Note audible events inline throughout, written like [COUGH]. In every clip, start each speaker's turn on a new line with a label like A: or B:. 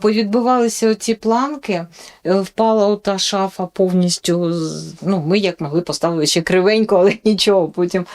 A: Повідбивалися оці планки, е, впала ота шафа повністю. Ну, ми як могли поставили ще кривенько, але [LAUGHS] нічого, потім,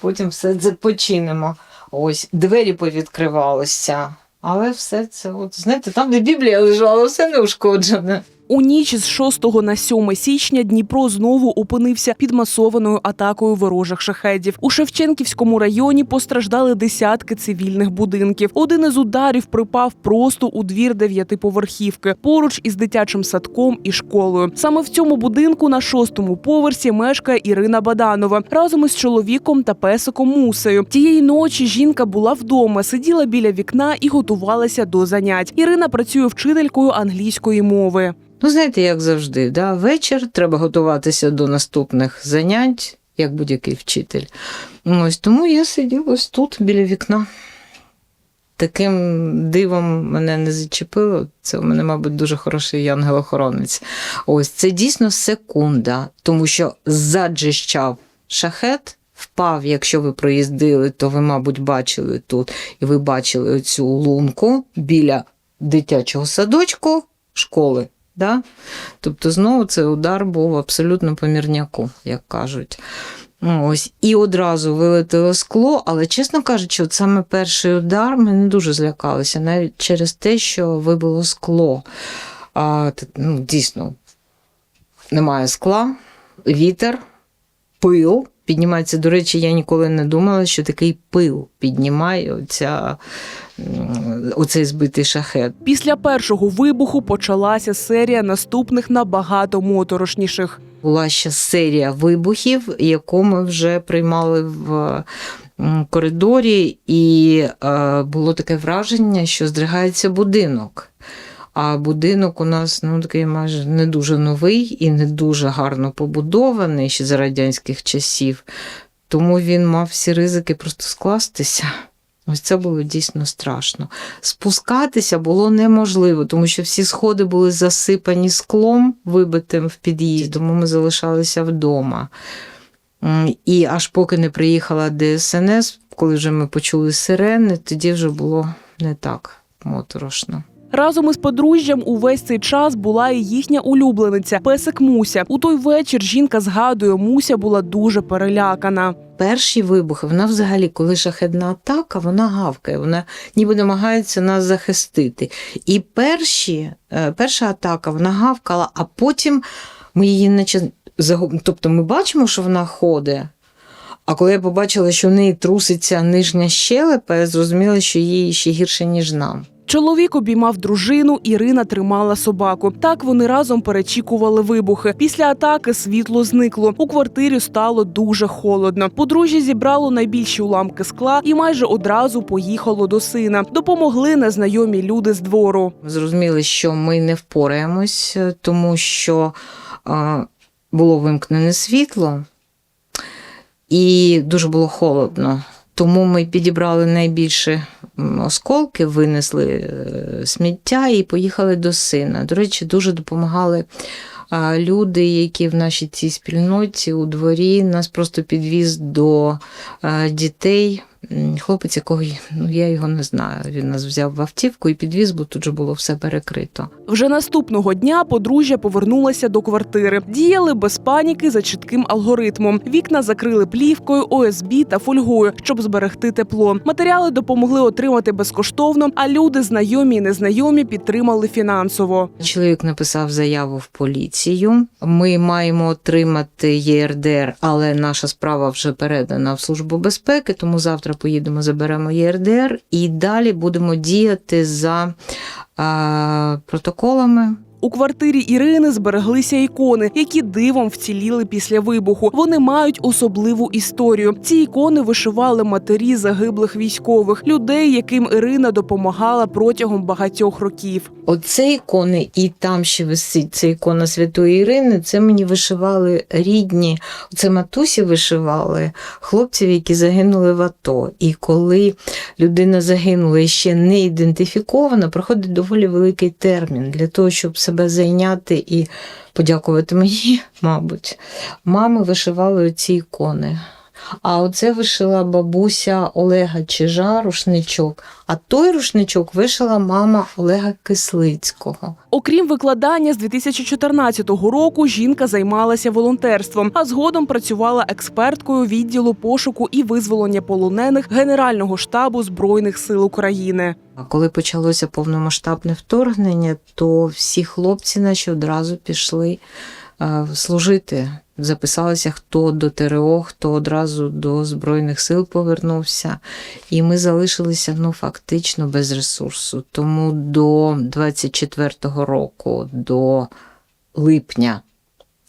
A: потім все це починимо. Ось, двері повідкривалися. Але все це, от, знаєте, там, де Біблія лежала, все неушкоджене.
B: У ніч з 6 на 7 січня Дніпро знову опинився під масованою атакою ворожих шахедів. У Шевченківському районі постраждали десятки цивільних будинків. Один із ударів припав просто у двір дев'ятиповерхівки поруч із дитячим садком і школою. Саме в цьому будинку на шостому поверсі мешкає Ірина Баданова разом із чоловіком та песиком Мусею. Тієї ночі жінка була вдома, сиділа біля вікна і готувалася до занять. Ірина працює вчителькою англійської мови.
A: Ну, знаєте, як завжди, да? вечір треба готуватися до наступних занять, як будь-який вчитель. Ось тому я сиділа ось тут біля вікна. Таким дивом мене не зачепило. Це у мене, мабуть, дуже хороший янгел-охоронець. Ось це дійсно секунда, тому що заджищав шахет, впав, якщо ви проїздили, то ви, мабуть, бачили тут, і ви бачили оцю лунку біля дитячого садочку школи. Да? Тобто, знову цей удар був абсолютно по мірняку, як кажуть. Ну, Ось. І одразу вилетіло скло, але, чесно кажучи, от саме перший удар ми не дуже злякалися, навіть через те, що вибило скло. А, ну, дійсно, немає скла, вітер, пил. Піднімається, до речі, я ніколи не думала, що такий пил піднімає оця, оцей збитий шахет.
B: Після першого вибуху почалася серія наступних набагато моторошніших.
A: Була ще серія вибухів, яку ми вже приймали в коридорі, і е, було таке враження, що здригається будинок. А будинок у нас ну, такий майже не дуже новий і не дуже гарно побудований ще за радянських часів. Тому він мав всі ризики просто скластися. Ось це було дійсно страшно. Спускатися було неможливо, тому що всі сходи були засипані склом, вибитим в під'їзд, тому ми залишалися вдома. І аж поки не приїхала ДСНС, коли вже ми почули сирени, тоді вже було не так моторошно.
B: Разом із подружжям увесь цей час була і їхня улюблениця песик Муся. У той вечір жінка згадує, Муся була дуже перелякана.
A: Перші вибухи, вона взагалі, коли шахедна атака, вона гавкає, вона ніби намагається нас захистити. І перші, е, перша атака вона гавкала, а потім ми її наче загуб... Тобто ми бачимо, що вона ходить. А коли я побачила, що в неї труситься нижня щелепа, я зрозуміла, що їй ще гірше, ніж нам.
B: Чоловік обіймав дружину, Ірина тримала собаку. Так вони разом перечікували вибухи. Після атаки світло зникло. У квартирі стало дуже холодно. Подружжя зібрало найбільші уламки скла і майже одразу поїхало до сина. Допомогли незнайомі люди з двору.
A: Зрозуміли, що ми не впораємось, е, тому що е, було вимкнене світло і дуже було холодно. Тому ми підібрали найбільше осколки, винесли е, сміття і поїхали до сина. До речі, дуже допомагали люди, які в нашій цій спільноті у дворі нас просто підвіз до е, дітей. Хлопець, якого ну, я його не знаю. Він нас взяв в автівку і підвіз, бо тут же було все перекрито.
B: Вже наступного дня подружжя повернулася до квартири. Діяли без паніки за чітким алгоритмом. Вікна закрили плівкою, ОСБ та фольгою, щоб зберегти тепло. Матеріали допомогли отримати безкоштовно, а люди, знайомі і незнайомі, підтримали фінансово.
A: Чоловік написав заяву в поліцію. Ми маємо отримати ЄРДР, але наша справа вже передана в службу безпеки. Тому завтра поїдемо, заберемо ЄРДР і далі будемо діяти за е, протоколами.
B: У квартирі Ірини збереглися ікони, які дивом вціліли після вибуху. Вони мають особливу історію. Ці ікони вишивали матері загиблих військових, людей, яким Ірина допомагала протягом багатьох років.
A: Оце ікони, і там ще висить це ікона Святої Ірини. Це мені вишивали рідні. Це матусі вишивали хлопців, які загинули в АТО. І коли людина загинула і ще не ідентифікована, проходить доволі великий термін для того, щоб себе зайняти і подякувати мені, [LAUGHS] мабуть. Мами вишивали ці ікони. А оце вишила бабуся Олега Чижа рушничок. А той рушничок вишила мама Олега Кислицького.
B: Окрім викладання, з 2014 року жінка займалася волонтерством, а згодом працювала експерткою відділу пошуку і визволення полонених Генерального штабу Збройних сил України.
A: А коли почалося повномасштабне вторгнення, то всі хлопці наші одразу пішли служити. Записалися хто до ТРО, хто одразу до Збройних сил повернувся. І ми залишилися ну, фактично без ресурсу. Тому до 24-го року, до липня,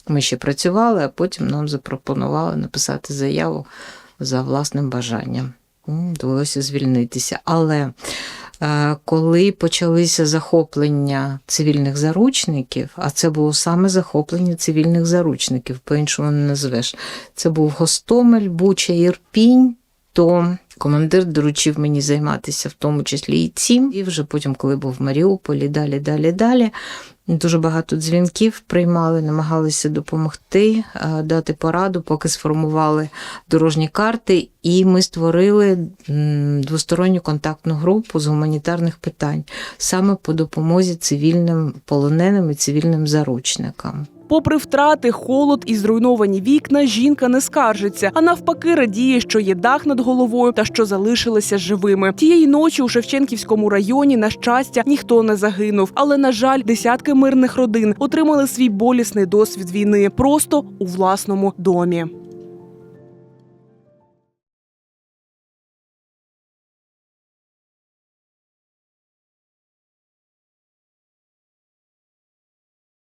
A: ми ще працювали, а потім нам запропонували написати заяву за власним бажанням. Довелося звільнитися. Але коли почалися захоплення цивільних заручників, а це було саме захоплення цивільних заручників, по-іншому не назвеш. Це був Гостомель, Буча, Ірпінь. То командир доручив мені займатися в тому числі і цим. І вже потім, коли був в Маріуполі, далі, далі, далі. Дуже багато дзвінків приймали, намагалися допомогти, е, дати пораду, поки сформували дорожні карти, і ми створили двосторонню контактну групу з гуманітарних питань саме по допомозі цивільним полоненим і цивільним заручникам.
B: Попри втрати, холод і зруйновані вікна, жінка не скаржиться, а навпаки радіє, що є дах над головою та що залишилися живими. Тієї ночі у Шевченківському районі, на щастя, ніхто не загинув. Але на жаль, десятки мирних родин отримали свій болісний досвід війни просто у власному домі.